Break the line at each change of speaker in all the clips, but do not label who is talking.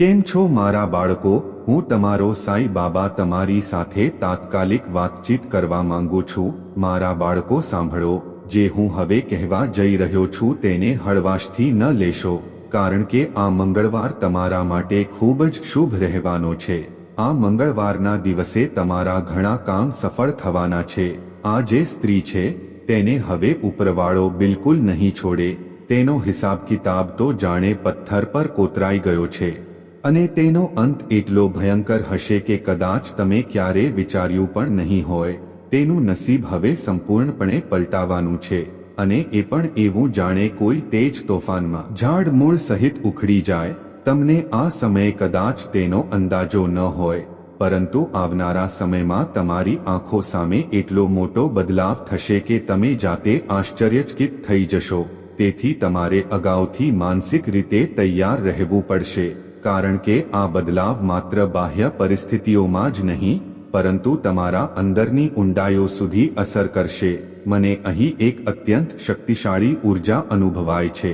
કેમ છો મારા બાળકો? હું તમારો સાઈ બાબા તમારી સાથે તાત્કાલિક વાતચીત કરવા માંગુ છું. મારા બાળકો સાંભળો, જે હું હવે કહેવા જઈ રહ્યો છું તેને હળવાશથી ન લેશો, કારણ કે આ મંગળવાર તમારા માટે ખૂબ જ શુભ રહેવાનો છે. આ મંગળવારના દિવસે તમારા ઘણા કામ સફળ થવાના છે. આ જે સ્ત્રી છે, તેને હવે ઉપરવાળો બિલકુલ નહીં છોડે. તેનો હિસાબ કિતાબ તો જાણે પથ્થર પર કોતરાઈ ગયો છે. અને તેનો અંત એટલો ભયંકર હશે કે કદાચ તમે ક્યારે વિચાર્યું પણ નહીં હોય. તેનું નસીબ હવે સંપૂર્ણપણે પલટાવાનું છે, અને એ પણ એવું જાણે કોઈ તેજ તોફાનમાં. ઝાડ મૂળ સહિત ઉખડી જાય, તમને આ સમયે કદાચ તેનો અંદાજો ન હોય, પરંતુ આવનારા સમયમાં તમારી આંખો સામે એટલો મોટો બદલાવ થશે કે તમે જાતે આશ્ચર્યચકિત થઈ જશો. તેથી તમારે અગાઉથી માનસિક રીતે તૈયાર રહેવું પડશે. કારણ કે આ બદલાવ માત્ર બાહ્ય પરિસ્થિતિઓમાં જ નહીં, પરંતુ તમારા અંદરની ઊંડાઈઓ સુધી અસર કરશે. મને અહીં એક અત્યંત શક્તિશાળી ઊર્જા અનુભવાય છે.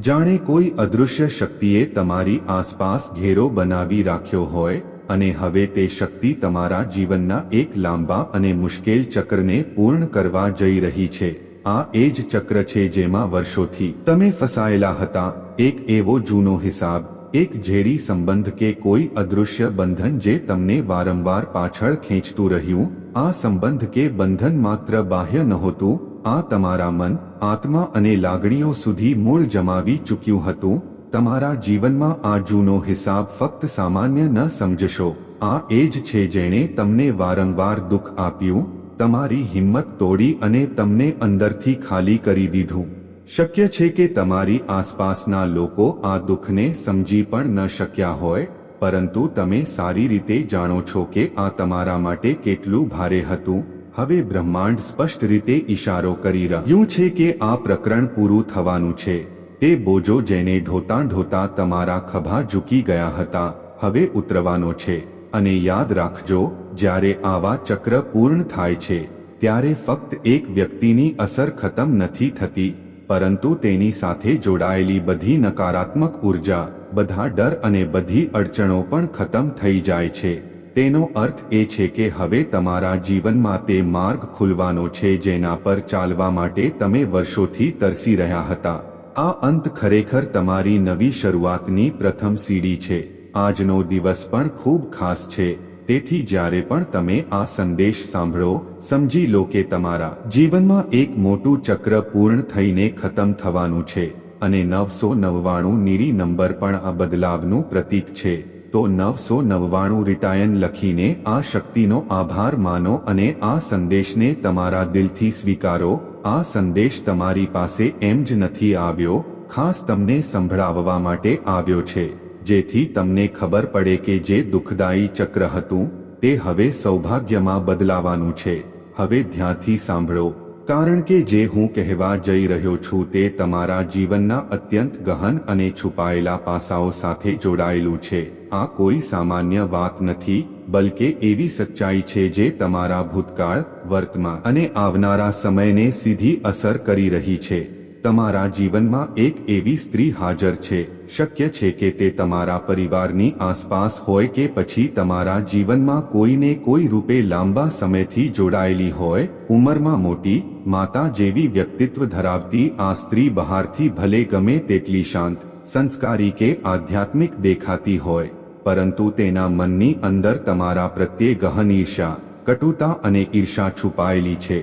જાણે કોઈ અદૃશ્ય શક્તિએ તમારી આસપાસ ઘેરો બનાવી રાખ્યો હોય, અને હવે તે શક્તિ તમારા જીવનના એક લાંબા અને મુશ્કેલ ચક્રને પૂર્ણ કરવા જઈ રહી છે. આ એ જ ચક્ર છે જેમાં વર્ષોથી તમે ફસાયેલા હતા. એક એવો જૂનો હિસાબ એક ઝેરી સંબંધ કે કોઈ અદૃશ્ય બંધન જે તમને વારંવાર પાછળ ખેંચતું રહ્યું, આ સંબંધ કે બંધન માત્ર બાહ્ય નહોતું, આ તમારા મન, આત્મા અને લાગણીઓ સુધી મૂળ જમાવી ચૂક્યું હતું, તમારા જીવનમાં આ જૂનો હિસાબ ફક્ત સામાન્ય ન સમજશો, આ એ જ છે જેણે તમને વારંવાર દુઃખ આપ્યું, તમારી હિંમત તોડી અને તમને અંદરથી ખાલી કરી દીધું. શક્ય છે કે તમારી આસપાસના લોકો આ દુઃખને સમજી પણ ન શક્યા હોય, પરંતુ તમે સારી રીતે જાણો છો કે આ તમારા માટે કેટલું ભારે હતું. હવે બ્રહ્માંડ સ્પષ્ટ રીતે ઈશારો કરી રહ્યું છે કે આ પ્રકરણ પૂરું થવાનું છે. તે બોજો જેને ઢોતા ઢોતા તમારા ખભા ઝૂકી ગયા હતા. હવે ઉતરવાનો છે. અને યાદ રાખજો, જ્યારે આવા ચક્ર પૂર્ણ થાય છે, ત્યારે ફક્ત એક વ્યક્તિની અસર ખતમ નથી થતી. પરંતુ તેની સાથે જોડાયેલી બધી નકારાત્મક ઊર્જા, બધા ડર અને બધી અડચણો પણ ખતમ થઈ જાય છે. તેનો અર્થ એ છે કે હવે તમારા જીવનમાં તે માર્ગ ખુલવાનો છે જેના પર ચાલવા માટે તમે વર્ષોથી તરસી રહ્યા હતા. આ અંત ખરેખર તમારી નવી શરૂઆતની પ્રથમ સીડી છે. આજનો દિવસ પણ ખૂબ ખાસ છે. તેથી જ્યારે પણ તમે આ સંદેશ સાંભળો, સમજી લો કે તમારા જીવનમાં એક મોટું ચક્ર પૂર્ણ થઈને ખતમ થવાનું છે અને નવસો નવ્વાણું નીરી નંબર પણ આ બદલાવનું પ્રતીક છે. તો નવસો નવ્વાણું રિટાયન લખીને આ શક્તિનો આભાર માનો અને આ સંદેશને તમારા દિલથી સ્વીકારો. આ સંદેશ તમારી પાસે એમ જ નથી આવ્યો, ખાસ તમને સંભળાવવા માટે આવ્યો છે. જેથી તમને ખબર પડે કે જે દુઃખદાયી ચક્ર હતું, તે હવે સૌભાગ્યમાં બદલાવાનું છે. હવે ધ્યાનથી સાંભળો. કારણ કે જે હું કહેવા જઈ રહ્યો છું તે તમારા જીવનના અત્યંત ગહન અને છુપાયેલા પાસાઓ સાથે જોડાયેલું છે. આ કોઈ સામાન્ય વાત નથી, બલકે એવી સચ્ચાઈ છે જે તમારા ભૂતકાળ, વર્તમાન અને આવનારા સમયને સીધી અસર કરી રહી છે. તમારા જીવનમાં એક એવી સ્ત્રી હાજર છે. શક્ય છે કે તે તમારા પરિવારની આસપાસ હોય કે પછી તમારા જીવનમાં કોઈને કોઈ રૂપે લાંબા સમયથી જોડાયેલી હોય, ઉંમરમાં મોટી, માતા જેવી વ્યક્તિત્વ ધરાવતી આ સ્ત્રી બહારથી ભલે ગમે તેટલી શાંત, સંસ્કારી કે આધ્યાત્મિક દેખાતી હોય, પરંતુ તેના મનની અંદર તમારા પ્રત્યે ગહન ઈર્ષા કટુતા અને ઈર્ષા છુપાયેલી છે.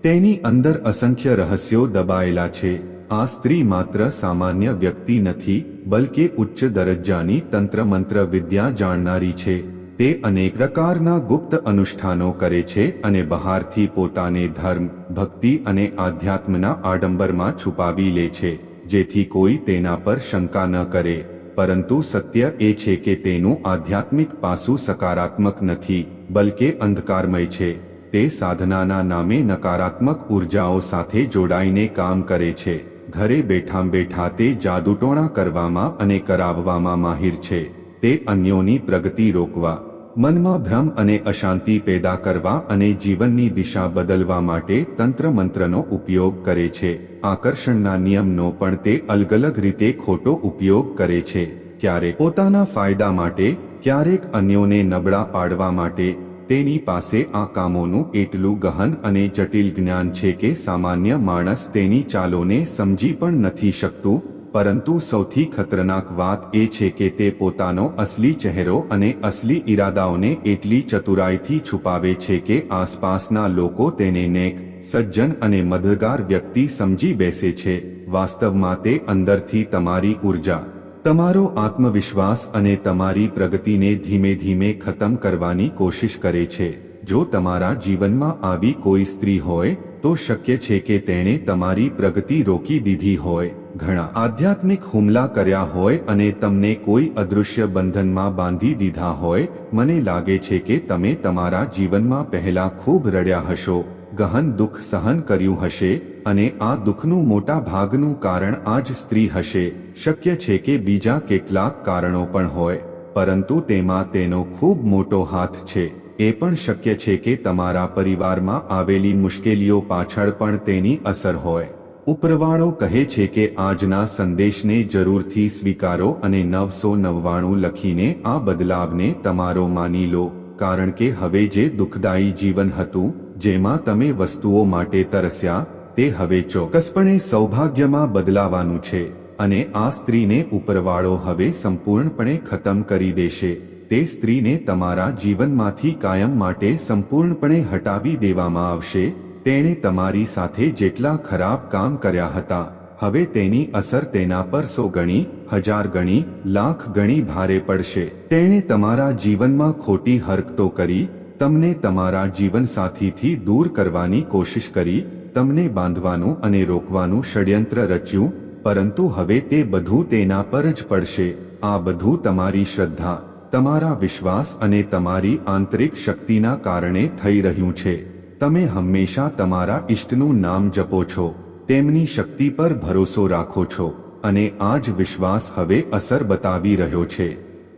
તેની અંદર અસંખ્ય રહસ્યો દબાયેલા છે. આ સ્ત્રી માત્ર સામાન્ય વ્યક્તિ નથી બલકે ઉચ્ચ દરજ્જાની તંત્ર મંત્ર વિદ્યા જાણનારી છે. તે અનેક પ્રકારના ગુપ્ત અનુષ્ઠાનો કરે છે અને બહારથી પોતાને ધર્મ, ભક્તિ અને આધ્યાત્મના આડંબરમાં છુપાવી લે છે, જેથી કોઈ તેના પર શંકા ન કરે. પરંતુ સત્ય એ છે કે તેનું આધ્યાત્મિક પાસું સકારાત્મક નથી, બલકે અંધકારમય છે. તે સાધનાના નામે નકારાત્મક ઉર્જાઓ સાથે જોડાઈને કામ કરે છે. ઘરે બેઠા બેઠા તે જાદુટોણા કરવામાં અને કરાવવામાં માહિર છે. તે અન્યોની પ્રગતિ રોકવા, મનમાં ભ્રમ અને અશાંતિ પેદા કરવા અને જીવનની દિશા બદલવા માટે તંત્ર મંત્રનો ઉપયોગ કરે છે. આકર્ષણના નિયમનો પણ તે અલગ અલગ રીતે ખોટો ઉપયોગ કરે છે. ક્યારેક પોતાના ફાયદા માટે, ક્યારેક અન્યોને નબળા પાડવા માટે તેની પાસે આ કામોનું એટલું ગહન અને જટિલ જ્ઞાન છે કે સામાન્ય માણસ તેની ચાલોને સમજી પણ નથી શકતું, પરંતુ સૌથી ખતરનાક વાત એ છે કે તે પોતાનો અસલી ચહેરો અને અસલી ઈરાદાઓને એટલી ચતુરાઈથી છુપાવે છે કે આસપાસના લોકો તેને નેક, સજ્જન અને મદદગાર વ્યક્તિ સમજી બેસે છે, વાસ્તવમાં તે અંદરથી તમારી ઊર્જા તમારો આત્મવિશ્વાસ અને તમારી પ્રગતિને ધીમે ધીમે ખતમ કરવાની કોશિશ કરે છે. જો તમારા જીવનમાં આવી કોઈ સ્ત્રી હોય, તો શક્ય છે કે તેણે તમારી પ્રગતિ રોકી દીધી હોય. ઘણા આધ્યાત્મિક હુમલા કર્યા હોય અને તમને કોઈ અદૃશ્ય બંધનમાં બાંધી દીધા હોય, મને લાગે છે કે તમે તમારા જીવનમાં પહેલા ખૂબ રડ્યા હશો. ગહન દુઃખ સહન કર્યું હશે અને આ દુઃખનું મોટા ભાગનું કારણ આ જ સ્ત્રી હશે. શક્ય છે કે બીજા કેટલાક કારણો પણ હોય, પરંતુ તેમાં તેનો ખૂબ મોટો હાથ છે. એ પણ શક્ય છે કે તમારા પરિવારમાં આવેલી મુશ્કેલીઓ પાછળ પણ તેની અસર હોય. ઉપરવાળો કહે છે કે આજના સંદેશને જરૂરથી સ્વીકારો અને નવસો નવ્વાણું લખીને આ બદલાવને તમારો માની લો, કારણ કે હવે જે દુઃખદાયી જીવન હતું, જેમાં તમે વસ્તુઓ માટે તરસ્યા તે હવે ચોક્કસપણે સૌભાગ્યમાં બદલાવાનું છે અને આ સ્ત્રીને ઉપરવાળો હવે સંપૂર્ણપણે ખતમ કરી દેશે. તે સ્ત્રીને તમારા જીવનમાંથી કાયમ માટે સંપૂર્ણપણે હટાવી દેવામાં આવશે. તેણે તમારી સાથે જેટલા ખરાબ કામ કર્યા હતા, હવે તેની અસર તેના પર સો ગણી, હજાર ગણી, લાખ ગણી ભારે પડશે. તેણે તમારા જીવનમાં ખોટી હરકતો કરી, તમને તમારા જીવનસાથીથી દૂર કરવાની કોશિશ કરી તમને બાંધવાનું અને રોકવાનું ષડયંત્ર રચ્યું, પરંતુ હવે તે બધું તેના પર જ પડશે. આ બધું તમારી શ્રદ્ધા, તમારા વિશ્વાસ અને તમારી આંતરિક શક્તિના કારણે થઈ રહ્યું છે. તમે હંમેશા તમારા ઈષ્ટનું નામ જપો છો, તેમની શક્તિ પર ભરોસો રાખો છો, અને આ જ વિશ્વાસ હવે અસર બતાવી રહ્યો છે.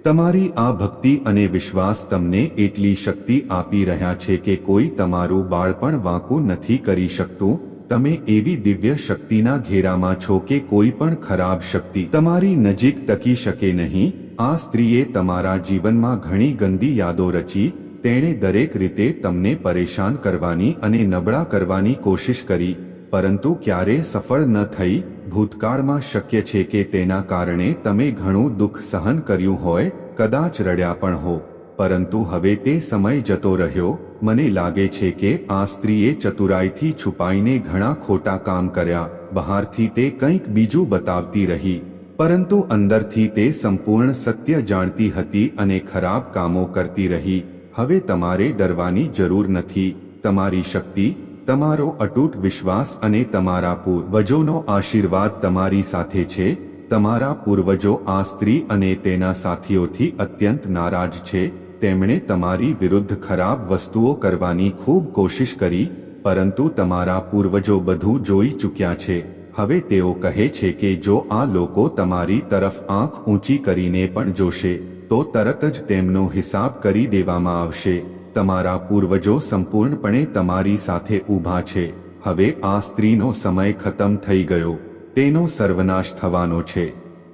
તમારી આ ભક્તિ અને વિશ્વાસ તમને એટલી શક્તિ આપી રહ્યા છે કે કોઈ તમારું બાળપણ વાંકું નથી કરી શકતું. તમે એવી દિવ્ય શક્તિના ઘેરામાં છો કે કોઈ પણ ખરાબ શક્તિ તમારી નજીક ટકી શકે નહીં. આ સ્ત્રીએ તમારા જીવનમાં ઘણી ગંદી યાદો રચી. તેણે દરેક રીતે તમને પરેશાન કરવાની અને નબળા કરવાની કોશિશ કરી, પરંતુ ક્યારે સફળ ન થઈ? ભૂતકાળમાં શક્ય છે કે તેના કારણે તમે ઘણું દુઃખ સહન કર્યું હોય, કદાચ રડ્યા પણ હો. પરંતુ હવે તે સમય જતો રહ્યો, મને લાગે છે કે આ સ્ત્રીએ ચતુરાઈથી છુપાઈને ઘણા ખોટા કામ કર્યા, બહારથી તે કંઈક બીજું બતાવતી રહી. પરંતુ અંદરથી તે સંપૂર્ણ સત્ય જાણતી હતી અને ખરાબ કામો કરતી રહી. હવે તમારે ડરવાની જરૂર નથી. તમારી શક્તિ તમારો અટૂટ વિશ્વાસ અને તમારા પૂર્વજોનો આશીર્વાદ તમારી સાથે છે. તમારા પૂર્વજો આ સ્ત્રી અને તેના સાથીઓથી અત્યંત નારાજ છે. તેમણે તમારી વિરુદ્ધ ખરાબ વસ્તુઓ કરવાની ખૂબ કોશિશ કરી, પરંતુ તમારા પૂર્વજો બધું જોઈ ચૂક્યા છે. હવે તેઓ કહે છે કે જો આ લોકો તમારી તરફ આંખ ઊંચી કરીને પણ જોશે, તો તરત જ તેમનો હિસાબ કરી દેવામાં આવશે. તમારા પૂર્વજો સંપૂર્ણપણે તમારી સાથે ઊભા છે. હવે આ સ્ત્રીનો સમય ખતમ થઈ ગયો. તેનો સર્વનાશ થવાનો છે.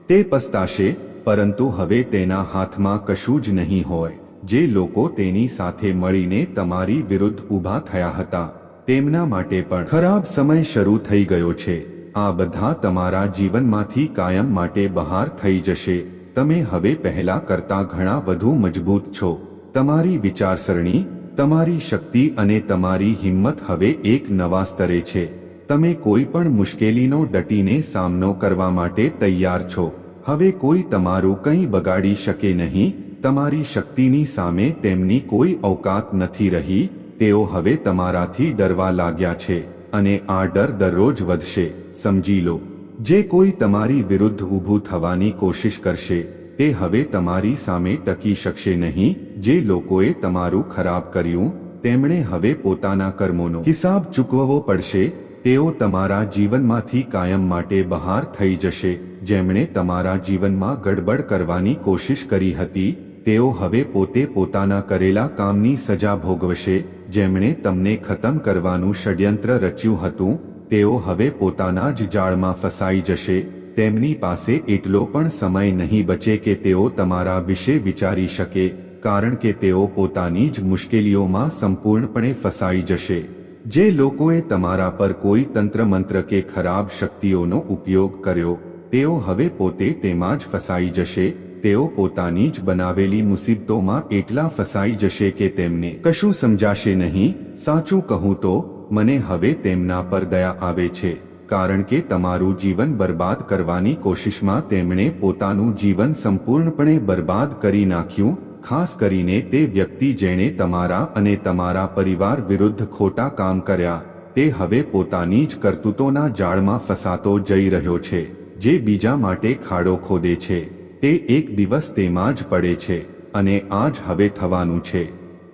તે પસ્તાશે, પરંતુ હવે તેના હાથમાં કશું જ નહીં હોય. જે લોકો તેની સાથે મળીને તમારી વિરુદ્ધ ઊભા થયા હતા. તેમના માટે પણ ખરાબ સમય શરૂ થઈ ગયો છે. આ બધા તમારા જીવનમાંથી કાયમ માટે બહાર થઈ જશે. તમે હવે પહેલા કરતા ઘણા વધુ મજબૂત છો. તમારી વિચારસરણી, તમારી શક્તિ અને તમારી હિંમત હવે એક નવા સ્તરે છે. તમે કોઈ પણ મુશ્કેલીનો ડટીને સામનો કરવા માટે તૈયાર છો. હવે કોઈ તમારું કંઈ બગાડી શકે નહીં. તમારી શક્તિની સામે તેમની કોઈ અવકાત નથી રહી. તેઓ હવે તમારાથી ડરવા લાગ્યા છે અને આ ડર દરરોજ વધશે. સમજી લો. જે કોઈ તમારી વિરુદ્ધ ઊભું થવાની કોશિશ કરશે, તે હવે તમારી સામે ટકી શકશે નહીં. જે લોકોએ તમારું ખરાબ કર્યું, તેમણે હવે પોતાના કર્મોનો હિસાબ ચૂકવવો પડશે, તેઓ તમારા જીવનમાંથી કાયમ માટે બહાર થઈ જશે, જેમણે તમારા જીવનમાં ગડબડ કરવાની કોશિશ કરી હતી, તેઓ હવે પોતે પોતાના કરેલા કામની સજા ભોગવશે, જેમણે તમને ખતમ કરવાનું ષડયંત્ર રચ્યું હતું, તેઓ હવે પોતાના જ જાળમાં ફસાઈ જશે, તેમની પાસે એટલો પણ સમય નહીં બચે કે તેઓ તમારા વિશે વિચારી શકે. કારણ કે તેઓ પોતાની જ મુશ્કેલીઓમાં સંપૂર્ણપણે ફસાઈ જશે. જે લોકોએ તમારા પર કોઈ તંત્ર મંત્ર કે ખરાબ શક્તિઓનો ઉપયોગ કર્યો, તેઓ હવે પોતે તેમાં જ ફસાઈ જશે. તેઓ પોતાની જ બનાવેલી મુસીબતોમાં એટલા ફસાઈ જશે કે તેમને કશું સમજાશે નહીં. સાચું કહું તો, મને હવે તેમના પર દયા આવે છે, કારણ કે તમારું જીવન બરબાદ કરવાની કોશિશમાં તેમણે પોતાનું જીવન સંપૂર્ણપણે બરબાદ કરી નાખ્યું. ખાસ કરીને તે વ્યક્તિ જેણે તમારા અને તમારા પરિવાર વિરુદ્ધ ખોટા કામ કર્યા, તે હવે પોતાની જ કરતૂતોના જાળમાં ફસાતો જઈ રહ્યો છે, જે બીજા માટે ખાડો ખોદે છે. તે એક દિવસ તેમાં જ પડે છે અને આ જ હવે થવાનું છે.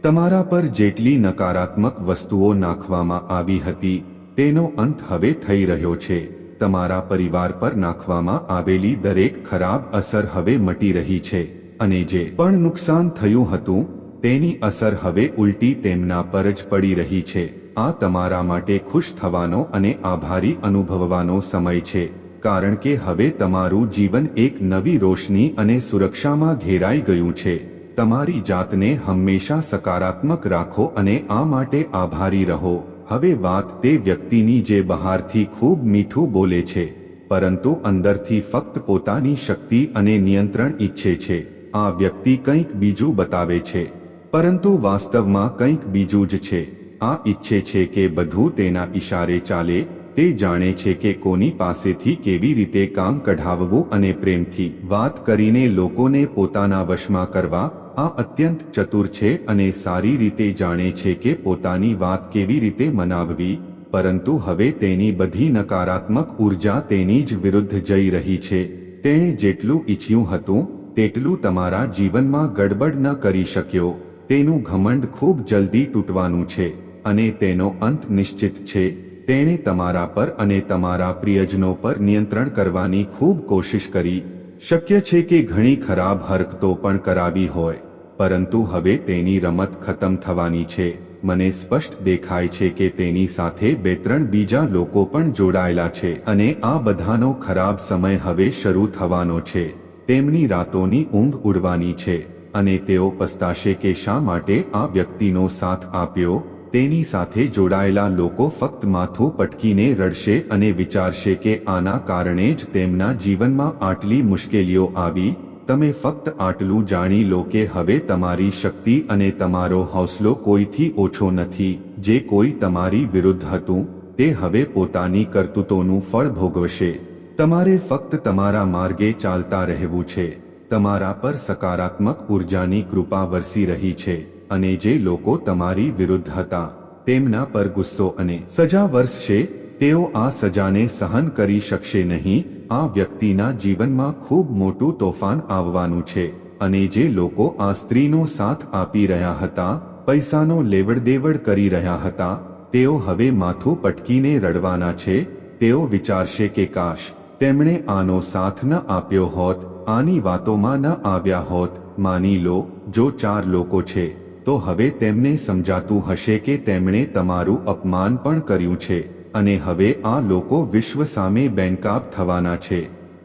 તમારા પર જેટલી નકારાત્મક વસ્તુઓ નાખવામાં આવી હતી, તેનો અંત હવે થઈ રહ્યો છે. તમારા પરિવાર પર નાખવામાં આવેલી દરેક ખરાબ અસર હવે મટી રહી છે. અને જે પણ નુકસાન થયું હતું, તેની અસર હવે ઉલટી તેમના પર જ પડી રહી છે. આ તમારા માટે ખુશ થવાનો અને આભારી અનુભવવાનો સમય છે, કારણ કે હવે તમારું જીવન એક નવી રોશની અને સુરક્ષામાં ઘેરાઈ ગયું છે. તમારી જાતને હંમેશા સકારાત્મક રાખો અને આ માટે આભારી રહો. હવે વાત તે વ્યક્તિની જે બહારથી ખૂબ મીઠું બોલે છે, પરંતુ અંદરથી ફક્ત પોતાની શક્તિ અને નિયંત્રણ ઈચ્છે છે. આ વ્યક્તિ કંઈક બીજું બતાવે છે, પરંતુ વાસ્તવમાં કંઈક બીજું જ છે. આ ઈચ્છે છે કે બધું તેના ઈશારે ચાલે, તે જાણે છે કે કોની પાસેથી કેવી રીતે કામ કઢાવવું અને પ્રેમથી વાત કરીને લોકોને પોતાના વશમાં કરવા, આ અત્યંત ચતુર છે અને સારી રીતે જાણે છે કે પોતાની વાત કેવી રીતે મનાવવી, પરંતુ હવે તેની બધી નકારાત્મક ઊર્જા તેની જ વિરુદ્ધ જઈ રહી છે. તેણે જેટલું ઈચ્છ્યું હતું તેટલું તમારા જીવનમાં ગડબડ ન કરી શક્યો. તેનું ઘમંડ ખૂબ જલ્દી તૂટવાનું છે અને તેનો અંત નિશ્ચિત છે. તેણે તમારા પર અને તમારા પ્રિયજનો પર નિયંત્રણ કરવાની ખૂબ કોશિશ કરી. શક્ય છે કે ઘણી ખરાબ હરકતો પણ કરાવી હોય, પરંતુ હવે તેની રમત ખતમ થવાની છે. મને સ્પષ્ટ દેખાય છે કે તેની સાથે બે ત્રણ બીજા લોકો પણ જોડાયેલા છે અને આ બધાનો ખરાબ સમય હવે શરૂ થવાનો છે. તેમની રાતોની ઊંઘ ઉડવાની છે અને તેઓ પસ્તાશે કે શા માટે આ વ્યક્તિનો સાથ આપ્યો, તેની સાથે જોડાયેલા લોકો ફક્ત માથું પટકીને રડશે અને વિચારશે કે આના કારણે જ તેમના જીવનમાં આટલી મુશ્કેલીઓ આવી, તમે ફક્ત આટલું જાણી લો કે હવે તમારી શક્તિ અને તમારો હૌસલો કોઈથી ઓછો નથી, જે કોઈ તમારી વિરુદ્ધ હતું, તે હવે પોતાની કરતૂતોનું ફળ ભોગવશે. તમારે ફક્ત તમારા માર્ગે ચાલતા રહેવું છે. તમારા પર સકારાત્મક ઉર્જાની કૃપા વરસી રહી છે અને જે લોકો તમારી વિરુદ્ધ હતા, તેમના પર ગુસ્સો અને સજા વરસશે, તેઓ આ સજાને સહન કરી શકશે નહીં. આ વ્યક્તિના જીવનમાં ખૂબ મોટું તોફાન આવવાનું છે અને જે લોકો આ સ્ત્રીનો સાથ આપી રહ્યા હતા, પૈસાનો લેવડદેવડ કરી રહ્યા હતા, તેઓ હવે માથું પટકીને રડવાના છે. તેઓ વિચારશે કે કાશ તેમણે આનો સાથ ન આપ્યો હોત, આની વાતોમાં ન આવ્યા હોત, માની લો, જો ચાર લોકો છે, તો હવે તેમને સમજાતું હશે કે તેમણે તમારું અપમાન પણ કર્યું છે, અને હવે આ લોકો વિશ્વ સામે બેનકાબ થવાના છે.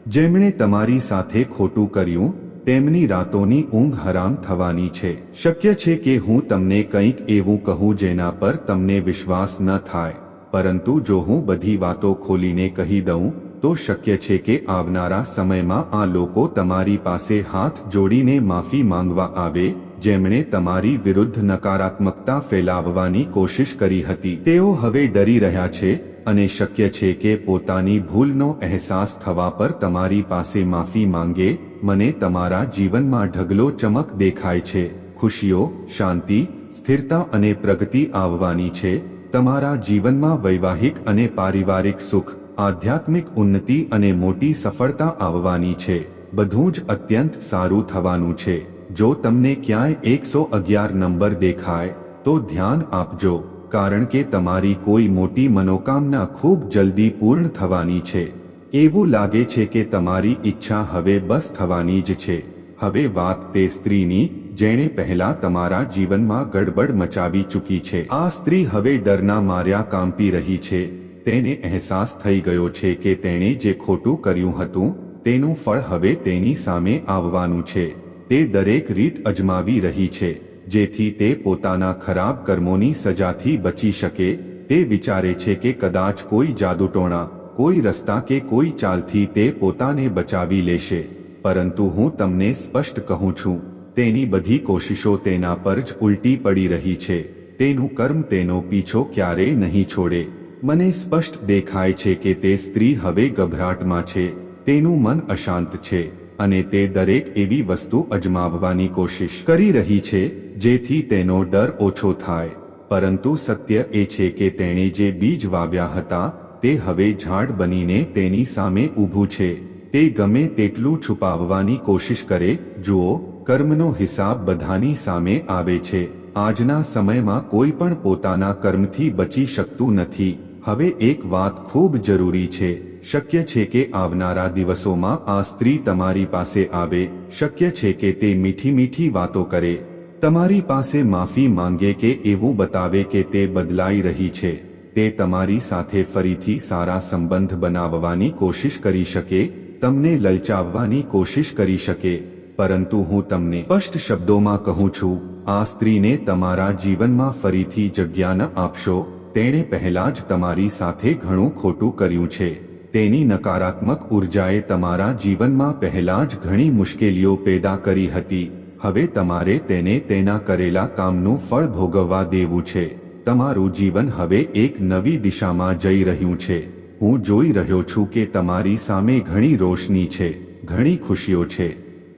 જેમણે તમારી સાથે ખોટું કર્યું, તેમની રાતોની ઊંઘ હરામ થવાની છે. શક્ય છે કે હું તમને કંઈક એવું કહું જેના પર તમને વિશ્વાસ ન થાય, પરંતુ જો હું બધી વાતો ખોલીને કહી દઉં તો શક્ય છે કે આવનારા સમયમાં આ લોકો તમારી પાસે હાથ જોડીને માફી માંગવા આવે, જેમણે તમારી વિરુદ્ધ નકારાત્મકતા ફેલાવવાની કોશિશ કરી હતી. તેઓ હવે ડરી રહ્યા છે અને શક્ય છે કે પોતાની ભૂલનો અહેસાસ થવા પર તમારી પાસે માફી માંગે, મને તમારા જીવનમાં ઢગલો ચમક દેખાય છે, ખુશીઓ, શાંતિ, સ્થિરતા અને પ્રગતિ આવવાની છે, તમારા જીવનમાં વૈવાહિક અને પારિવારિક સુખ આધ્યાત્મિક ઉન્નતિ અને મોટી સફળતા આવવાની છે. બધું જ અત્યંત સારું થવાનું છે. જો તમને ક્યાંય એકસો અગિયાર નંબર દેખાય, તો ધ્યાન આપજો, કારણ કે તમારી કોઈ મોટી મનોકામના ખૂબ જલ્દી પૂર્ણ થવાની છે. એવું લાગે છે કે તમારી ઈચ્છા હવે બસ થવાની જ છે. હવે વાત તે સ્ત્રીની, જેણે પહેલા તમારા જીવનમાં ગડબડ મચાવી ચૂકી છે. આ સ્ત્રી હવે ડરના માર્યા કાંપી રહી છે. તેને અહેસાસ થઈ ગયો છે કે તેણે જે ખોટું કર્યું હતું, તેનું ફળ હવે તેની સામે આવવાનું છે. તે દરેક રીત અજમાવી રહી છે, જેથી તે પોતાના ખરાબ કર્મોની સજાથી બચી શકે. તે વિચારે છે કે કદાચ કોઈ જાદુટોણા, કોઈ રસ્તા કે કોઈ ચાલથી તે પોતાને બચાવી લેશે. પરંતુ હું તમને સ્પષ્ટ કહું છું, તેની બધી કોશિશો તેના પર જ ઉલટી પડી રહી છે. તેનું કર્મ તેનો પીછો ક્યારેય નહીં છોડે. મને સ્પષ્ટ દેખાય છે કે તે સ્ત્રી હવે ગભરાટમાં છે. તેનું મન અશાંત છે અને તે દરેક એવી વસ્તુ અજમાવવાની કોશિશ કરી રહી છે, જેથી તેનો ડર ઓછો થાય. પરંતુ સત્ય એ છે કે તેણે જે બીજ વાવ્યા હતા, તે હવે ઝાડ બનીને તેની સામે ઊભું છે. તે ગમે તેટલું છુપાવવાની કોશિશ કરે, જુઓ, કર્મનો હિસાબ બધાની સામે આવે છે. આજના સમયમાં કોઈ પણ પોતાના કર્મથી બચી શકતું નથી. હવે એક વાત ખૂબ જરૂરી છે. શક્ય છે કે આવનારા દિવસોમાં આ સ્ત્રી તમારી પાસે આવે. શક્ય છે કે તે મીઠી મીઠી વાતો કરે. તમારી પાસે માફી માંગે કે એવું બતાવે કે તે બદલાઈ રહી છે. તે તમારી સાથે ફરીથી સારા સંબંધ બનાવવાની કોશિશ કરી શકે, તમને લલચાવવાની કોશિશ કરી શકે. પરંતુ હું તમને સ્પષ્ટ શબ્દોમાં કહું છું, આ સ્ત્રીને તમારા જીવનમાં ફરીથી જગ્યા ન આપશો. તેણે પહેલા જ તમારી સાથે ઘણું ખોટું કર્યું છે. તેની નકારાત્મક ઉર્જાએ તમારા જીવનમાં પહેલા જ ઘણી મુશ્કેલીઓ પેદા કરી હતી. હવે તમારે તેને તેના કરેલા કામનું ફળ ભોગવવા દેવું છે. તમારું જીવન હવે એક નવી દિશામાં જઈ રહ્યું છે. હું જોઈ રહ્યો છું કે તમારી સામે ઘણી રોશની છે, ઘણી ખુશીઓ છે.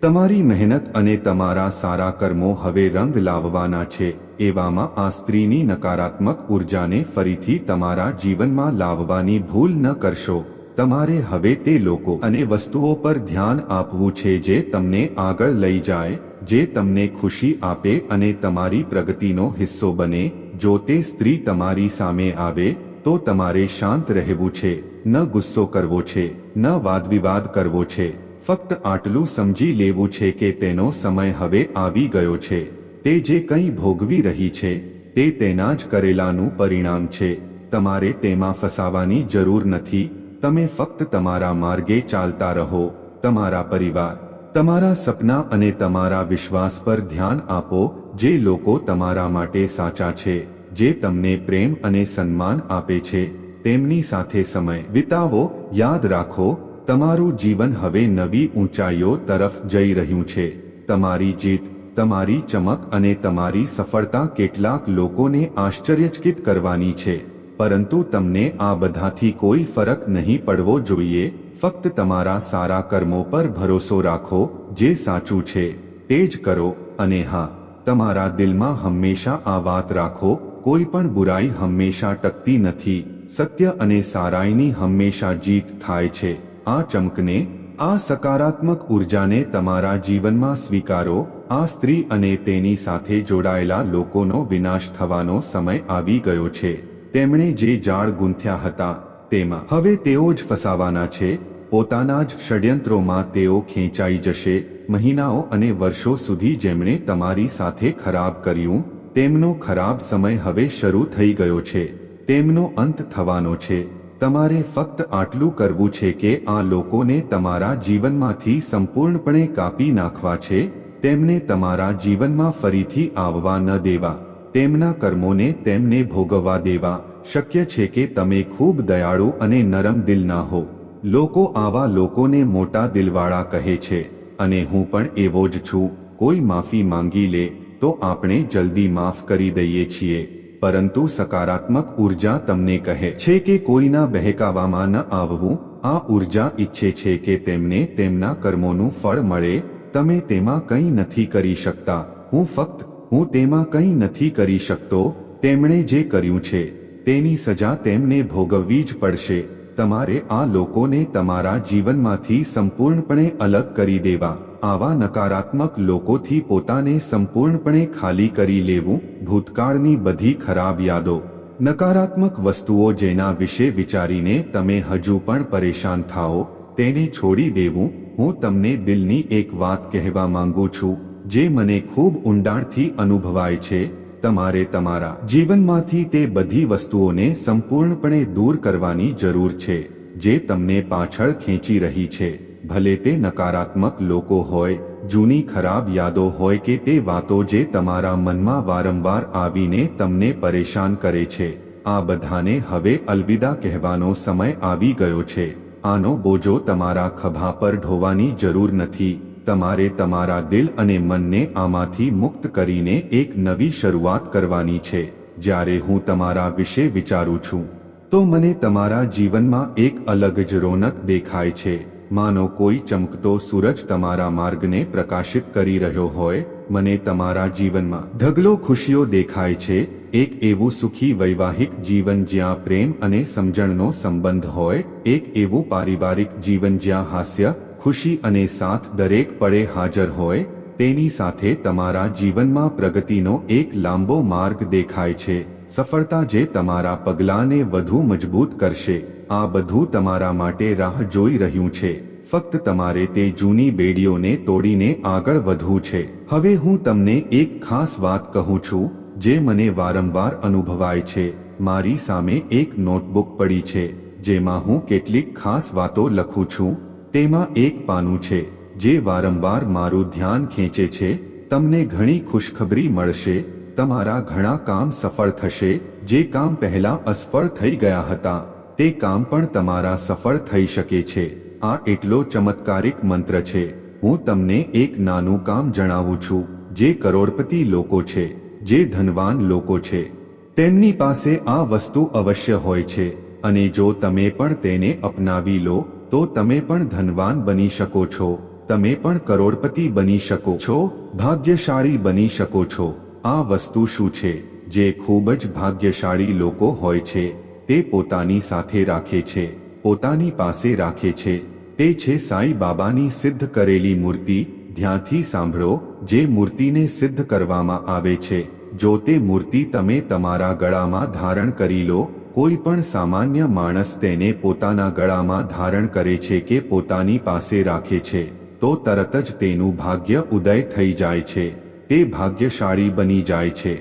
તમારી મહેનત અને તમારા સારા કર્મો હવે રંગ લાવવાના છે. એવામાં આ સ્ત્રીની નકારાત્મક ઉર્જાને ફરીથી તમારા જીવનમાં લાવવાની ભૂલ ન કરશો. તમારે હવે તે લોકો અને વસ્તુઓ પર ધ્યાન આપવું છે જે તમને આગળ લઈ જાય, જે તમને ખુશી આપે અને તમારી પ્રગતિનો હિસ્સો બને. જો તે સ્ત્રી તમારી સામે આવે, તો તમારે શાંત રહેવું છે, ન ગુસ્સો કરવો છે, ન વાદવિવાદ કરવો છે. ફક્ત આટલું સમજી લેવું છે કે તેનો સમય હવે આવી ગયો છે. તે જે કંઈ ભોગવી રહી છે, તે તેના જ કરેલાનું પરિણામ છે. તમારે તેમાં ફસાવાની જરૂર નથી. તમે ફક્ત તમારા માર્ગે ચાલતા રહો, તમારા પરિવાર, તમારા સપના અને તમારા વિશ્વાસ પર ધ્યાન આપો, જે લોકો તમારા માટે સાચા છે, જે તમને પ્રેમ અને સન્માન આપે છે. તેમની સાથે સમય વિતાવો, યાદ રાખો, તમારું જીવન હવે નવી ઊંચાઈઓ તરફ જઈ રહ્યું છે. તમારી જીત તમારી ચમક અને તમારી સફળતા કેટલાક લોકોને આશ્ચર્યચકિત કરવાની છે. પરંતુ તમને આ બધાથી કોઈ ફરક નહીં પડવો જોઈએ. ફક્ત તમારા સારા કર્મો પર ભરોસો રાખો, જે સાચું છે. તે જ કરો, અને હા, તમારા દિલમાં હંમેશા આ વાત રાખો, કોઈ પણ બુરાઈ હંમેશા ટકતી નથી. સત્ય અને સારાઈની હંમેશા જીત થાય છે. આ ચમકને આ સકારાત્મક ઉર્જાને તમારા જીવનમાં સ્વીકારો. આ સ્ત્રી અને તેની સાથે જોડાયેલા લોકોનો વિનાશ થવાનો સમય આવી ગયો છે. તેમણે જે જાળ ગૂંથ્યા હતા, તેમાં હવે તેઓ જ ફસાવાના છે. પોતાના જ ષડયંત્રોમાં તેઓ ખેંચાઈ જશે. મહિનાઓ અને વર્ષો સુધી જેમણે તમારી સાથે ખરાબ કર્યું, તેમનો ખરાબ સમય હવે શરૂ થઈ ગયો છે. તેમનો અંત થવાનો છે. તમારે ફક્ત આટલું કરવું છે કે આ લોકોને તમારા જીવનમાંથી સંપૂર્ણપણે કાપી નાખવા છે, તેમને તમારા જીવનમાં ફરીથી આવવા ન દેવા. તેમના કર્મોને તેમને ભોગવવા દેવા. શક્ય છે કે તમે ખૂબ દયાળુ અને નરમ દિલના હો. લોકો આવા લોકોને મોટા દિલવાળા કહે છે, અને હું પણ એવો જ છું. કોઈ માફી માંગી લે, તો આપણે જલ્દી માફ કરી દઈએ છીએ. પરંતુ સકારાત્મક ઊર્જા તમને કહે છે કે કોઈના બહેકાવામાં ન આવવું, આ ઊર્જા ઈચ્છે છે કે તેમને તેમના કર્મોનું ફળ મળે, તમે તેમાં કંઈ નથી કરી શકતા, હું ફક્ત, હું તેમાં કંઈ નથી કરી શકતો, તેમણે જે કર્યું છે, તેની સજા તેમને ભોગવવી જ પડશે. તમારે આ લોકોને તમારા જીવનમાંથી સંપૂર્ણપણે અલગ કરી દેવા. આવા નકારાત્મક લોકોથી પોતાને સંપૂર્ણપણે ખાલી કરી લેવું ભૂતકાળની બધી ખરાબ યાદો. નકારાત્મક વસ્તુઓ જેના વિશે વિચારીને તમે હજુ પણ પરેશાન થાઓ, તેને છોડી દેવું. હું તમને દિલની એક વાત કહેવા માંગુ છું, જે મને ખૂબ ઊંડાણથી અનુભવાય છે. તમારે તમારા જીવનમાંથી તે બધી વસ્તુઓને સંપૂર્ણપણે દૂર કરવાની જરૂર છે, જે તમને પાછળ ખેંચી રહી છે. ભલે તે નકારાત્મક લોકો હોય, જૂની ખરાબ યાદો હોય કે તે વાતો જે તમારા મનમાં વારંવાર આવીને તમને પરેશાન કરે છે. આ બધાને હવે અલવિદા કહેવાનો સમય આવી ગયો છે. આનો બોજો તમારા ખભા પર ઢોવાની જરૂર નથી. તમારે તમારા દિલ અને મનને આમાંથી મુક્ત કરીને એક નવી શરૂઆત કરવાની છે. જ્યારે હું તમારા વિશે વિચારું છું, તો મને તમારા જીવનમાં એક અલગ જ રોનક દેખાય છે. માનો કોઈ ચમકતો સૂરજ તમારા માર્ગને પ્રકાશિત કરી રહ્યો હોય, મને તમારા જીવનમાં ઢગલો ખુશીઓ દેખાય છે. એક એવું સુખી વૈવાહિક જીવન જ્યાં પ્રેમ અને સમજણનો સંબંધ હોય, એક એવું પારિવારિક જીવન જ્યાં હાસ્ય ખુશી અને સાથ દરેક પળે હાજર હોય, તેની સાથે તમારા જીવનમાં પ્રગતિનો એક લાંબો માર્ગ દેખાય છે. સફળતા જે તમારા પગલાંને વધુ મજબૂત કરશે. આ બધું તમારા માટે રાહ જોઈ રહ્યું છે. ફક્ત તમારે તે જૂની બેડીઓને તોડીને આગળ વધવું છે. હવે હું તમને એક ખાસ વાત કહું છું, જે મને વારંવાર અનુભવાય છે. મારી સામે એક નોટબુક પડી છે, જેમાં હું કેટલીક ખાસ વાતો લખું છું. તેમાં એક પાનું છે, જે વારંવાર મારું ધ્યાન ખેંચે છે, તમને ઘણી ખુશખબરી મળશે, તમારા ઘણા કામ સફળ થશે, જે કામ પહેલા અસફળ થઈ ગયા હતા, તે કામ પણ તમારા સફળ થઈ શકે છે, આ એટલો ચમત્કારિક મંત્ર છે, હું તમને એક નાનું કામ જણાવું છું, જે કરોડપતિ લોકો છે, જે ધનવાન લોકો છે, તેમની પાસે આ વસ્તુ અવશ્ય હોય છે, અને જો તમે પણ તેને અપનાવી લો તો તમે પણ ધનવાન બની શકો છો. તમે પણ કરોડપતિ બની શકો છો, ભાગ્યશાળી બની શકો છો. આ વસ્તુ શું છે? જે ખૂબ જ ભાગ્યશાળી લોકો હોય છે. તે પોતાની સાથે રાખે છે. પોતાની પાસે રાખે છે. તે છે સાંઈ બાબાની સિદ્ધ કરેલી મૂર્તિ. ધ્યાનથી સાંભળો, જે મૂર્તિને સિદ્ધ કરવામાં આવે છે. જો તે મૂર્તિ તમે તમારા ગળામાં ધારણ કરી લો કોઈ પણ સામાન્ય માણસ તેને પોતાના ગળામાં ધારણ કરે છે કે પોતાની પાસે રાખે છે, તો તરત જ તેનું ભાગ્ય ઉદય થઈ જાય છે. તે ભાગ્યશાળી બની જાય છે.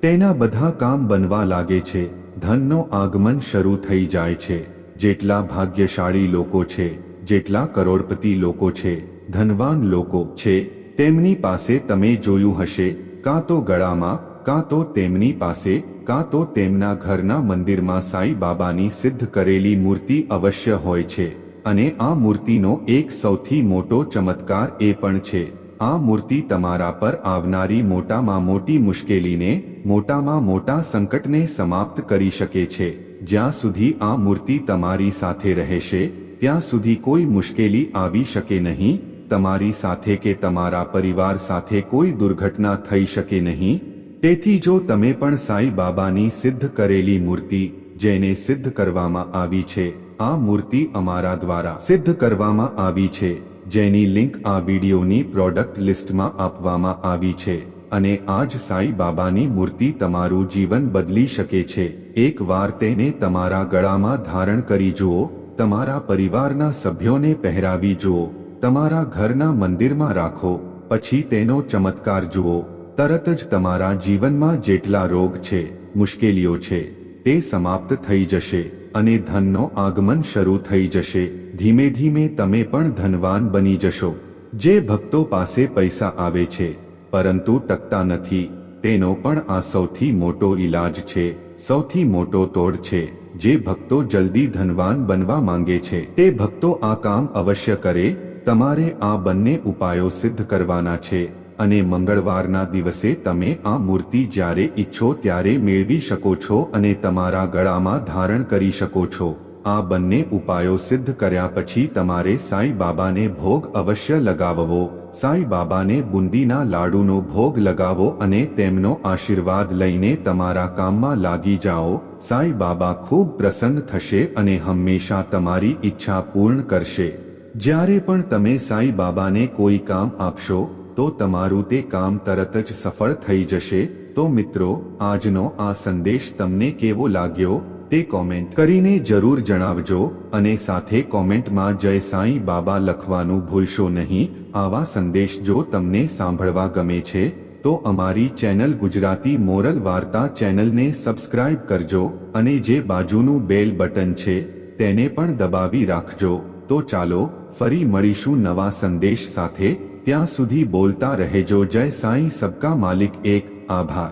તેના બધા કામ બનવા લાગે છે. ધનનો આગમન શરૂ થઈ જાય છે. જેટલા ભાગ્યશાળી લોકો છે, જેટલા કરોડપતિ લોકો છે, ધનવાન લોકો છે, તેમની પાસે તમે જોયું હશે, કાં તો ગળામાં કાં તો તેમની પાસે, કાં તો તેમના ઘરના મંદિરમાં સાંઈ બાબાની સિદ્ધ કરેલી મૂર્તિ અવશ્ય હોય છે. અને આ મૂર્તિનો એક સૌથી મોટો ચમત્કાર એ પણ છે. આ મૂર્તિ તમારા પર આવનારી મોટામાં મોટી મુશ્કેલીને, મોટામાં મોટા સંકટને સમાપ્ત કરી શકે છે. જ્યાં સુધી આ મૂર્તિ તમારી સાથે રહેશે, ત્યાં સુધી કોઈ મુશ્કેલી આવી શકે નહીં, તમારી સાથે કે તમારા પરિવાર સાથે કોઈ દુર્ઘટના થઈ શકે નહીં તેથી જો તમે પણ સાંઈ બાબાની સિદ્ધ કરેલી મૂર્તિ, જેને સિદ્ધ કરવામાં આવી છે, આ મૂર્તિ અમારા દ્વારા સિદ્ધ કરવામાં આવી છે, જેની લિંક આ વિડીયોની પ્રોડક્ટ લિસ્ટમાં આપવામાં આવી છે, અને આજ સાંઈ બાબાની મૂર્તિ તમારું જીવન બદલી શકે છે. એકવાર તેને તમારા ગળામાં ધારણ કરી જુઓ, તમારા પરિવારના સભ્યોને પહેરાવી જુઓ, તમારા ઘરના મંદિરમાં રાખો, પછી તેનો ચમત્કાર જુઓ. તરત જ તમારા જીવનમાં જેટલા રોગ છે, મુશ્કેલીઓ છે, તે સમાપ્ત થઈ જશે અને ધનનો આગમન શરૂ થઈ જશે. ધીમે ધીમે તમે પણ ધનવાન બની જશો. જે ભક્તો પાસે પૈસા આવે છે, પરંતુ ટકતા નથી, તેનો પણ આ સૌથી મોટો ઈલાજ છે, સૌથી મોટો તોડ છે. જે ભક્તો જલ્દી ધનવાન બનવા માંગે છે, તે ભક્તો આ કામ અવશ્ય કરે. તમારે આ બંને ઉપાયો સિદ્ધ કરવાના છે. અને મંગળવારના દિવસે તમે આ મૂર્તિ જ્યારે ઈચ્છો ત્યારે મેળવી શકો છો અને તમારા ગળામાં ધારણ કરી શકો છો. આ બંને ઉપાયો સિદ્ધ કર્યા પછી તમારે સાંઈ બાબાને ભોગ અવશ્ય લગાવવો. સાંઈ બાબાને બુંદીના લાડુનો ભોગ લગાવો અને તેમનો આશીર્વાદ લઈને તમારા કામમાં લાગી જાઓ. સાંઈ બાબા ખૂબ પ્રસન્ન થશે અને હંમેશા તમારી ઈચ્છા પૂર્ણ કરશે. જ્યારે પણ તમે સાંઈ બાબાને કોઈ કામ આપશો તો તમારું તે કામ તરત જ સફળ થઈ જશે. તો મિત્રો, આજનો આ સંદેશ તમને કેવો લાગ્યો? તે કોમેન્ટ કરીને જરૂર જણાવજો અને સાથે કોમેન્ટમાં જય સાંઈ બાબા લખવાનું ભૂલશો નહીં. આવા સંદેશ જો તમને સાંભળવા ગમે છે, તો અમારી ચેનલ ગુજરાતી મોરલ વાર્તા ચેનલને સબસ્ક્રાઇબ કરજો અને જે બાજુનું બેલ બટન છે, તેને પણ દબાવી રાખજો. તો ચાલો, ફરી મળીશું નવા સંદેશ સાથે. ત્યાં સુધી બોલતા રહેજો જય સાંઈ સબકા માલિક એક આભાર.